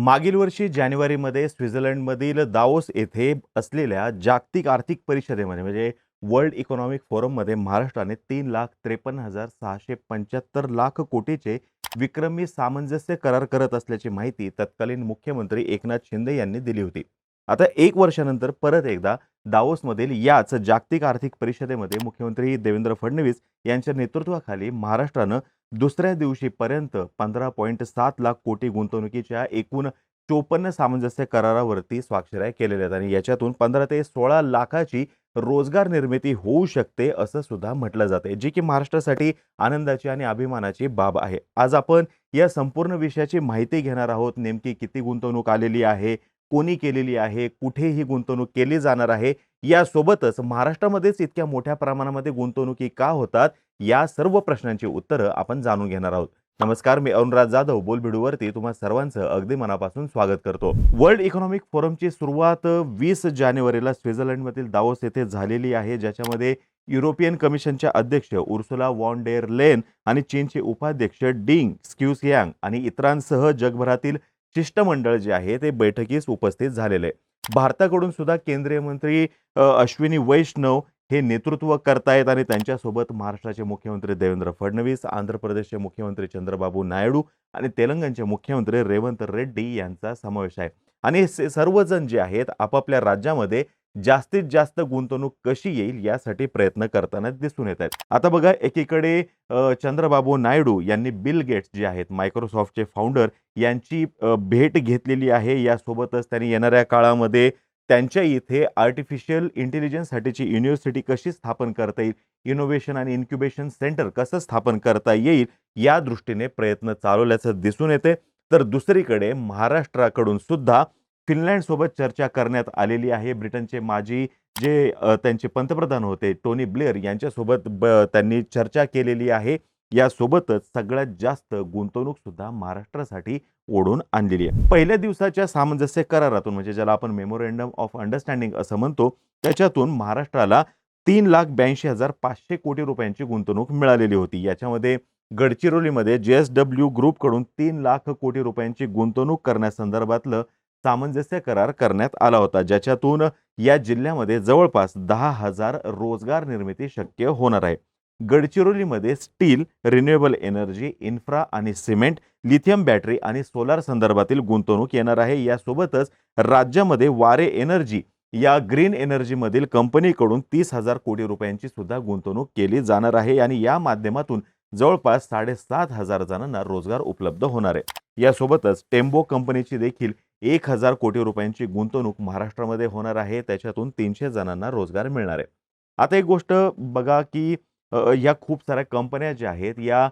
मागील वर्षी जानेवारीमध्ये स्वित्झर्लंडमधील दाओस येथे असलेल्या जागतिक आर्थिक परिषदेमध्ये म्हणजे वर्ल्ड इकॉनॉमिक फोरममध्ये महाराष्ट्राने तीन लाख त्रेपन्न हजार सहाशे पंच्याहत्तर लाख कोटीचे विक्रमी सामंजस्य करार करत असल्याची माहिती तत्कालीन मुख्यमंत्री एकनाथ शिंदे यांनी दिली होती. आता एक वर्षानंतर परत एकदा दावोसमधील याच जागतिक आर्थिक परिषदेमध्ये मुख्यमंत्री देवेंद्र फडणवीस यांच्या नेतृत्वाखाली महाराष्ट्रानं दुसऱ्या दिवशीपर्यंत पंधरा पॉईंट सात लाख कोटी गुंतवणुकीच्या एकूण चोपन्न सामंजस्य करारावरती स्वाक्षऱ्या केलेल्या आहेत. आणि याच्यातून पंधरा ते सोळा लाखाची रोजगार निर्मिती होऊ शकते असं सुद्धा म्हटलं जाते जी की महाराष्ट्रासाठी आनंदाची आणि अभिमानाची बाब आहे. आज आपण या संपूर्ण विषयाची माहिती घेणार आहोत. नेमकी किती गुंतवणूक आलेली आहे? कोणी केलेली आहे कुठे ही गुंतवणूक केली जाणार आहे यासोबतच महाराष्ट्रामध्येच इतक्या मोठ्या प्रमाणामध्ये गुंतवणुकी का होतात या सर्व प्रश्नांची उत्तरं आपण जाणून घेणार आहोत. नमस्कार मी अरुणराज जाधव बोलबिडूवरती तुम्हा सर्वांचं अगदी मनापासून स्वागत करतो. वर्ल्ड इकॉनॉमिक फोरमची सुरुवात वीस जानेवारीला स्वित्झर्लंडमधील दावोस येथे झालेली आहे ज्याच्यामध्ये युरोपियन कमिशनच्या अध्यक्ष उर्सुला वॉन डेर लेन आणि चीनचे उपाध्यक्ष डिंग स्क्यूस यांग आणि इतरांसह जगभरातील शिष्टमंडळ जे आहे ते बैठकीस उपस्थित झालेले आहे भारताकडून सुद्धा केंद्रीय मंत्री अश्विनी वैष्णव हे नेतृत्व करतायत आणि त्यांच्यासोबत महाराष्ट्राचे मुख्यमंत्री देवेंद्र फडणवीस आंध्र प्रदेशचे मुख्यमंत्री चंद्रबाबू नायडू आणि तेलंगणचे मुख्यमंत्री रेवंत रेड्डी यांचा समावेश आहे. आणि हे सर्वजण जे आहेत आपापल्या राज्यामध्ये जास्तीत जास्त गुंतवणूक कशी येईल यासाठी प्रयत्न करताना दिसून येत आहेत. आता बघा एकीकडे चंद्रबाबू नायडू यांनी बिल गेट्स जे आहेत मायक्रोसॉफ्टचे फाउंडर यांची भेट घेतलेली आहे. यासोबतच त्यांनी येणाऱ्या काळामध्ये त्यांच्या इथे आर्टिफिशियल इंटेलिजन्ससाठीची युनिव्हर्सिटी कशी स्थापन करता येईल इनोव्हेशन आणि इन्क्युबेशन सेंटर कसं स्थापन करता येईल या दृष्टीने प्रयत्न चालवल्याचं दिसून येते तर दुसरीकडे महाराष्ट्राकडून सुद्धा फिनलँडसोबत चर्चा करण्यात आलेली आहे. ब्रिटनचे माजी जे त्यांचे पंतप्रधान होते टोनी ब्लेअर यांच्यासोबत ब त्यांनी चर्चा केलेली आहे. यासोबतच सगळ्यात जास्त गुंतवणूक सुद्धा महाराष्ट्रासाठी ओढून आणलेली आहे. पहिल्या दिवसाच्या सामंजस्य करारातून म्हणजे ज्याला आपण मेमोरेंडम ऑफ अंडरस्टँडिंग असं म्हणतो त्याच्यातून महाराष्ट्राला तीन लाख ब्याऐंशी हजार पाचशे कोटी रुपयांची गुंतवणूक मिळालेली होती. याच्यामध्ये गडचिरोलीमध्ये जे एस डब्ल्यू ग्रुपकडून तीन लाख कोटी रुपयांची गुंतवणूक करण्यासंदर्भातलं सामंजस्य करार करण्यात आला होता ज्याच्यातून या जिल्ह्यामध्ये जवळपास दहा हजार रोजगार निर्मिती शक्य होणार आहे. गडचिरोलीमध्ये स्टील रिन्युएबल एनर्जी इन्फ्रा आणि सिमेंट लिथियम बॅटरी आणि सोलार संदर्भातील गुंतवणूक येणार आहे. यासोबतच राज्यामध्ये वारे एनर्जी या ग्रीन एनर्जीमधील कंपनीकडून तीस हजार कोटी रुपयांची सुद्धा गुंतवणूक केली जाणार आहे आणि या माध्यमातून जवळपास साडेसात हजार जणांना रोजगार उपलब्ध होणार आहे. यासोबतच टेम्बो कंपनीची देखील एक हजार कोटी रुपयांची गुंतवणूक महाराष्ट्रामध्ये होणार आहे. त्याच्यातून तीनशे जणांना रोजगार मिळणार आहे. आता एक गोष्ट बघा की या खूप साऱ्या कंपन्या ज्या आहेत या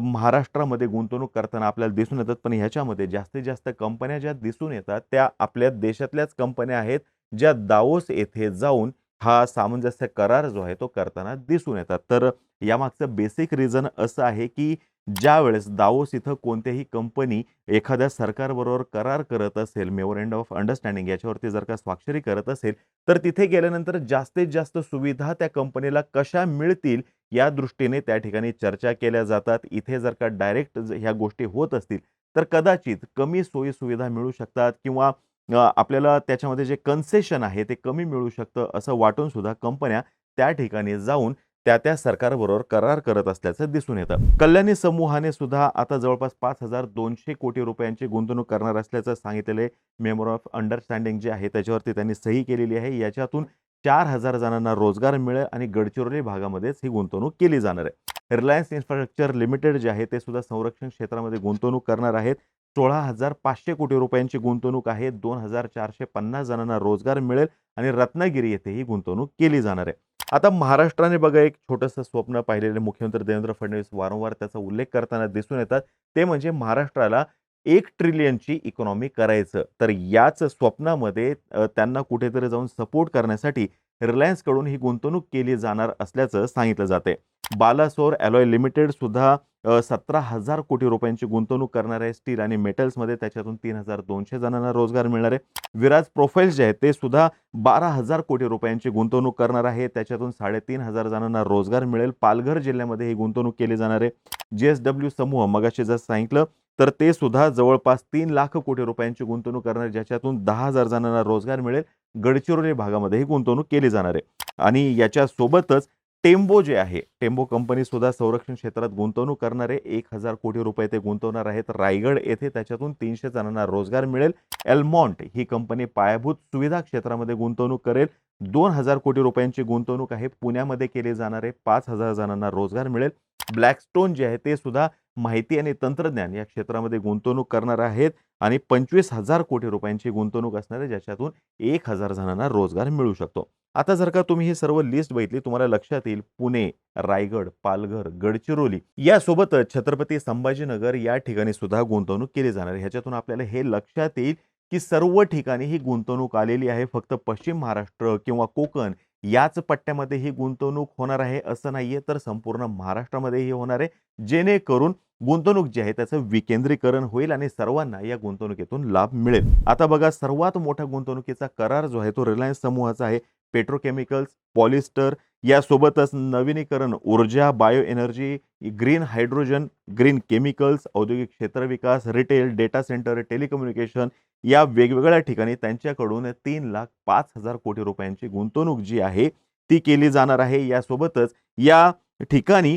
महाराष्ट्रामध्ये गुंतवणूक करताना आपल्याला दिसून येतात पण ह्याच्यामध्ये जास्तीत जास्त कंपन्या ज्या दिसून येतात त्या आपल्या देशातल्याच कंपन्या आहेत ज्या दावोस येथे जाऊन हा सामंजस्य करार जो आहे तो करताना दिसून येतात. तर यामागचं बेसिक रिझन असं आहे की ज्या वेळेस दावोस इथं कोणत्याही कंपनी एखाद्या सरकारबरोबर करार करत असेल मेमोरेंडम ऑफ अंडरस्टँडिंग याच्यावरती जर का स्वाक्षरी करत असेल तर तिथे गेल्यानंतर जास्तीत जास्त सुविधा त्या कंपनीला कशा मिळतील या दृष्टीने त्या ठिकाणी चर्चा केल्या जातात. इथे जर का डायरेक्ट ह्या गोष्टी होत असतील तर कदाचित कमी सोयी सुविधा मिळू शकतात किंवा आपल्याला त्याच्यामध्ये जे कन्सेशन आहे ते कमी मिळू शकतं असं वाटून सुद्धा कंपन्या त्या ठिकाणी जाऊन त्या त्या सरकारबरोबर करार करत असल्याचं दिसून येतं. कल्याणी समूहाने सुद्धा आता जवळपास पाच हजार दोनशे कोटी रुपयांची गुंतवणूक करणार असल्याचं सांगितलेले मेमोर ऑफ अंडरस्टँडिंग जे आहे त्याच्यावरती त्यांनी सही केलेली आहे. याच्यातून चार हजार जणांना रोजगार मिळेल आणि गडचिरोली भागामध्येच ही गुंतवणूक केली जाणार आहे. रिलायन्स इन्फ्रास्ट्रक्चर लिमिटेड जे आहे ते सुद्धा संरक्षण क्षेत्रामध्ये गुंतवणूक करणार आहेत. सोळा हजार पाचशे कोटी रुपयांची गुंतवणूक आहे. दोन हजार चारशे पन्नास जणांना रोजगार मिळेल आणि रत्नागिरी येथे ही गुंतवणूक केली जाणार आहे. आता महाराष्ट्राने बघा एक छोटंसं स्वप्न पाहिलेले मुख्यमंत्री देवेंद्र फडणवीस वारंवार त्याचा उल्लेख करताना दिसून येतात. ते म्हणजे महाराष्ट्राला एक ट्रिलियनची इकॉनॉमी करायचं. तर याच स्वप्नामध्ये त्यांना कुठेतरी जाऊन सपोर्ट करण्यासाठी रिलायन्सकडून ही गुंतवणूक केली जाणार असल्याचं सांगितलं जाते बालासोर ॲलॉय लिमिटेड सुद्धा सतरा हजार कोटी रुपयांची गुंतवणूक करणार आहे. स्टील आणि मेटल्समध्ये त्याच्यातून तीन हजार दोनशे जणांना रोजगार मिळणार आहे. विराज प्रोफाईल्स जे आहेत ते सुद्धा बारा हजार कोटी रुपयांची गुंतवणूक करणार आहे. त्याच्यातून साडेतीन हजार जणांना रोजगार मिळेल. पालघर जिल्ह्यामध्ये ही गुंतवणूक केली जाणार आहे. जी एस डब्ल्यू समूह मगाशी जर सांगितलं तर ते सुद्धा जवळपास तीन लाख कोटी रुपयांची गुंतवणूक करणार ज्याच्यातून दहा हजार जणांना रोजगार मिळेल. गडचिरोली भागामध्ये ही गुंतवणूक केली जाणार आहे. आणि याच्यासोबतच टेम्बो जे आहे टेम्बो कंपनी सुद्धा संरक्षण क्षेत्रात गुंतवणूक करणारे एक हजार कोटी रुपये ते गुंतवणार आहेत. रायगड येथे त्याच्यातून तीनशे जणांना रोजगार मिळेल. एल्मॉन्ट ही कंपनी पायाभूत सुविधा क्षेत्रामध्ये गुंतवणूक करेल. दोन हजार कोटी रुपयांची गुंतवणूक आहे. पुण्यामध्ये केली जाणार आहे. पाच हजार जणांना रोजगार मिळेल. ब्लॅकस्टोन जे आहे ते सुद्धा माहिती आणि तंत्रज्ञान या क्षेत्रामध्ये गुंतवणूक करणार आहेत आणि पंचवीस हजार कोटी रुपयांची गुंतवणूक असणार आहे ज्याच्यातून एक हजार जणांना रोजगार मिळू शकतो. आता जर का तुम्ही ही सर्व लिस्ट बघितली तुम्हाला लक्षात येईल पुणे रायगड पालघर गडचिरोली यासोबतच छत्रपती संभाजीनगर या ठिकाणी सुद्धा गुंतवणूक केली जाणार आहे. ह्याच्यातून आपल्याला हे लक्षात येईल की सर्व ठिकाणी ही गुंतवणूक आलेली आहे. फक्त पश्चिम महाराष्ट्र किंवा कोकण याच पट्ट्यामध्ये ही गुंतवणूक होणार आहे असं नाहीये तर संपूर्ण महाराष्ट्रामध्ये ही होणार आहे. जेणेकरून गुंतवणूक जी आहे त्याचं विकेंद्रीकरण होईल आणि सर्वांना या गुंतवणुकीतून लाभ मिळेल. आता बघा सर्वात मोठा गुंतवणुकीचा करार जो आहे तो रिलायन्स समूहाचा आहे. पेट्रोकेमिकल्स पॉलिस्टर यासोबतच नवीनीकरण ऊर्जा bio energy green hydrogen green chemicals औद्योगिक क्षेत्र विकास रिटेल डेटा सेंटर टेलिकम्युनिकेशन या वेगवेगळ्या ठिकाणी त्यांच्याकडून तीन लाख पाच हजार कोटी रुपयांची गुंतवणूक जी आहे ती केली जाणार आहे. यासोबतच या ठिकाणी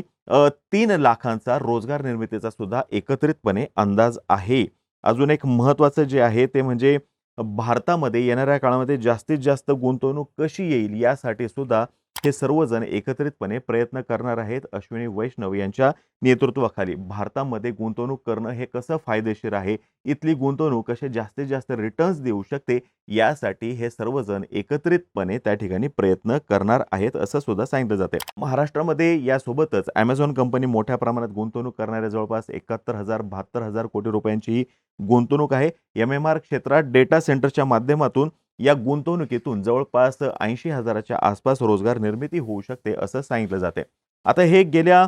तीन लाखांचा रोजगार निर्मितीचा सुद्धा एकत्रितपणे अंदाज आहे. अजून एक महत्त्वाचं जे आहे ते म्हणजे भारतामध्ये येणाऱ्या काळामध्ये जास्तीत जास्त गुंतवणूक कशी येईल यासाठी सुद्धा हे सर्वजण एकत्रितपणे प्रयत्न करणार आहेत. अश्विनी वैष्णव यांच्या नेतृत्वाखाली भारतामध्ये गुंतवणूक करणं हे कसं फायदेशीर आहे? इथली गुंतवणूक कसे जास्तीत जास्त रिटर्न्स देऊ शकते? यासाठी हे सर्वजण एकत्रितपणे त्या ठिकाणी प्रयत्न करणार आहेत असं सुद्धा सांगितलं जाते महाराष्ट्रामध्ये यासोबतच अमेझॉन कंपनी मोठ्या प्रमाणात गुंतवणूक करणाऱ्या जवळपास एकाहत्तर हजार बहात्तर हजार कोटी रुपयांची ही गुंतवणूक आहे. एम एम आर क्षेत्रात डेटा सेंटरच्या माध्यमातून या गुंतवणुकीतून जवळपास ऐंशी हजाराच्या आसपास रोजगार निर्मिती होऊ शकते असं सांगितलं जाते आता हे गेल्या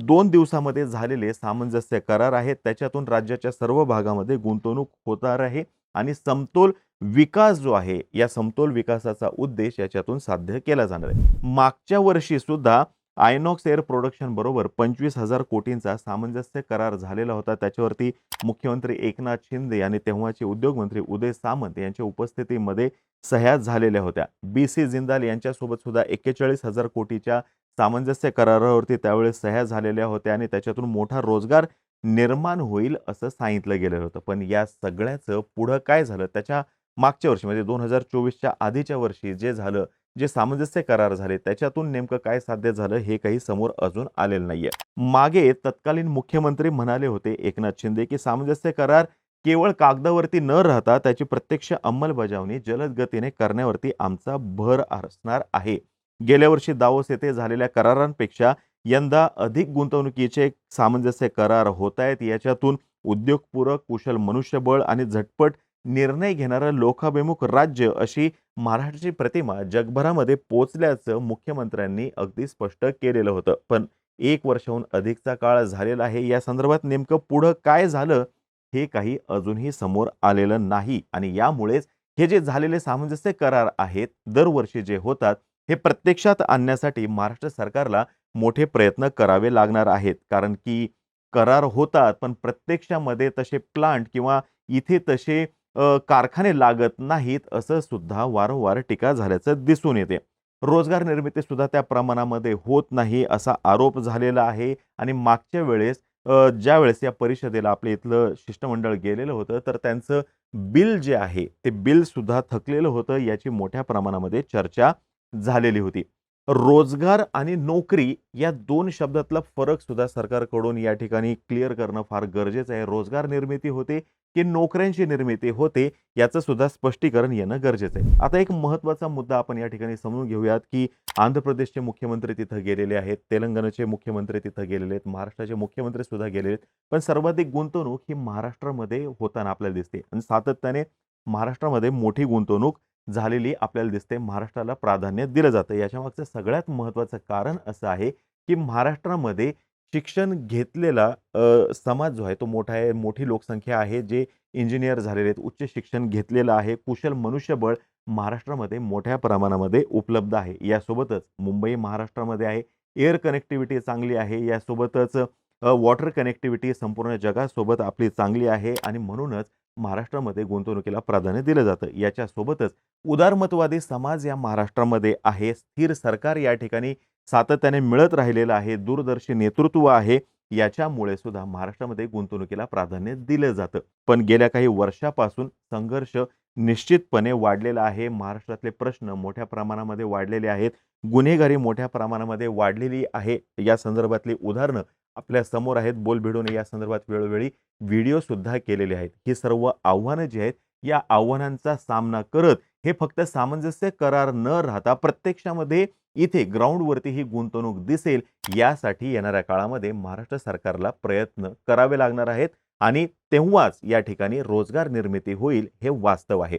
दोन दिवसामध्ये झालेले सामंजस्य करार आहेत. त्याच्यातून राज्याच्या सर्व भागामध्ये गुंतवणूक होणार आहे आणि समतोल विकास जो आहे या समतोल विकासाचा उद्देश याच्यातून साध्य केला जाणार आहे. मागच्या वर्षी सुद्धा आयनॉक्स एअर प्रोडक्शन बरोबर पंचवीस हजार कोटींचा सामंजस्य करार झालेला होता. त्याच्यावरती मुख्यमंत्री एकनाथ शिंदे आणि तेव्हाचे उद्योगमंत्री उदय सामंत यांच्या उपस्थितीमध्ये सह्या झालेल्या होत्या. बी सी जिंदाल यांच्यासोबत सुद्धा एक्केचाळीस हजार कोटीच्या सामंजस्य करारावरती त्यावेळेस सह्या झालेल्या होत्या आणि त्याच्यातून मोठा रोजगार निर्माण होईल असं सांगितलं गेलं होतं. पण या सगळ्याचं पुढं काय झालं? त्याच्या मागच्या वर्षी म्हणजे दोन हजार चोवीसच्या आधीच्या वर्षी जे झालं जे सामंजस्य करार झाले त्याच्यातून नेमकं काय साध्य झालं हे काही समोर अजून आलेलं नाहीये. मागे तत्कालीन मुख्यमंत्री म्हणाले होते एकनाथ शिंदे की सामंजस्य करार केवळ कागदावरती न राहता त्याची प्रत्यक्ष अंमलबजावणी जलद गतीने करण्यावरती आमचा भर असणार आहे. गेल्या वर्षी दावोस येथे झालेल्या करारांपेक्षा यंदा अधिक गुंतवणुकीचे सामंजस्य करार होत आहेत याच्यातून उद्योगपूरक कुशल मनुष्यबळ आणि झटपट निर्णय घेणारं लोकाभिमुख राज्य अशी महाराष्ट्राची प्रतिमा जगभरामध्ये पोचल्याचं मुख्यमंत्र्यांनी अगदी स्पष्ट केलेलं होतं. पण एक वर्षाहून अधिकचा काळ झालेला आहे. या संदर्भात नेमकं पुढं काय झालं हे काही अजूनही समोर आलेलं नाही. आणि यामुळेच हे जे झालेले सामंजस्य करार आहेत दरवर्षी जे होतात हे प्रत्यक्षात आणण्यासाठी महाराष्ट्र सरकारला मोठे प्रयत्न करावे लागणार आहेत. कारण की करार होतात पण प्रत्यक्षामध्ये तसे प्लांट किंवा इथे तसे कारखाने लागत नाहीत असं सुद्धा वारंवार टीका झाल्याचं दिसून येते. रोजगार निर्मिती सुद्धा त्या प्रमाणामध्ये होत नाही असा आरोप झालेला आहे आणि मागच्या वेळेस ज्या वेळेस या परिषदेला आपल्या इथलं शिष्टमंडळ गेलेलं होतं तर त्यांचं बिल जे आहे ते बिल सुद्धा थकलेलं होतं याची मोठ्या प्रमाणामध्ये चर्चा झालेली होती. रोजगार आणि नोकरी या दोन शब्दातला फरक सुद्धा सरकारकडून या ठिकाणी क्लिअर करणं फार गरजेचं आहे. रोजगार निर्मिती होते की नोकऱ्यांची निर्मिती होते याचं सुद्धा स्पष्टीकरण येणं गरजेचं आहे. आता एक महत्त्वाचा मुद्दा आपण या ठिकाणी समजून घेऊयात की आंध्र प्रदेशचे मुख्यमंत्री तिथं गेलेले आहेत तेलंगणाचे मुख्यमंत्री तिथं गेलेले आहेत महाराष्ट्राचे मुख्यमंत्री सुद्धा गेलेले आहेत पण सर्वाधिक गुंतवणूक ही महाराष्ट्रामध्ये होताना आपल्याला दिसते. आणि सातत्याने महाराष्ट्रामध्ये मोठी गुंतवणूक झालेली आपल्याला दिसते महाराष्ट्राला प्राधान्य दिलं जातं. याच्यामागचं सगळ्यात महत्त्वाचं कारण असं आहे की महाराष्ट्रामध्ये शिक्षण घेतलेला समाज जो आहे तो मोठा आहे मोठी लोकसंख्या आहे जे इंजिनियर झालेले आहेत उच्च शिक्षण घेतलेलं आहे कुशल मनुष्यबळ महाराष्ट्रामध्ये मोठ्या प्रमाणामध्ये उपलब्ध आहे. यासोबतच मुंबई महाराष्ट्रामध्ये आहे एअर कनेक्टिव्हिटी चांगली आहे यासोबतच वॉटर कनेक्टिव्हिटी संपूर्ण जगासोबत आपली चांगली आहे आणि म्हणूनच महाराष्ट्रामध्ये गुंतवणुकीला प्राधान्य दिलं जातं. याच्यासोबतच उदारमतवादी समाज या महाराष्ट्रामध्ये आहे. स्थिर सरकार या ठिकाणी सातत्याने मिळत राहिलेलं आहे. दूरदर्शी नेतृत्व आहे. याच्यामुळे सुद्धा महाराष्ट्रामध्ये गुंतवणुकीला प्राधान्य दिलं जातं. पण गेल्या काही वर्षापासून संघर्ष निश्चितपणे वाढलेला आहे. महाराष्ट्रातले प्रश्न मोठ्या प्रमाणामध्ये वाढलेले आहेत. गुन्हेगारी मोठ्या प्रमाणामध्ये वाढलेली आहे. या संदर्भातली उदाहरणं आपल्यासमोर आहेत. बोलभिडून या संदर्भात वेळोवेळी व्हिडिओसुद्धा केलेले आहेत. ही सर्व आव्हानं जी आहेत, या आव्हानांचा सामना करत हे फक्त सामंजस्य करार न राहता प्रत्यक्षामध्ये इथे ग्राउंडवरती ही गुंतवणूक दिसेल, यासाठी येणाऱ्या काळामध्ये महाराष्ट्र सरकारला प्रयत्न करावे लागणार आहेत आणि तेव्हाच या ठिकाणी रोजगार निर्मिती होईल, हे वास्तव आहे.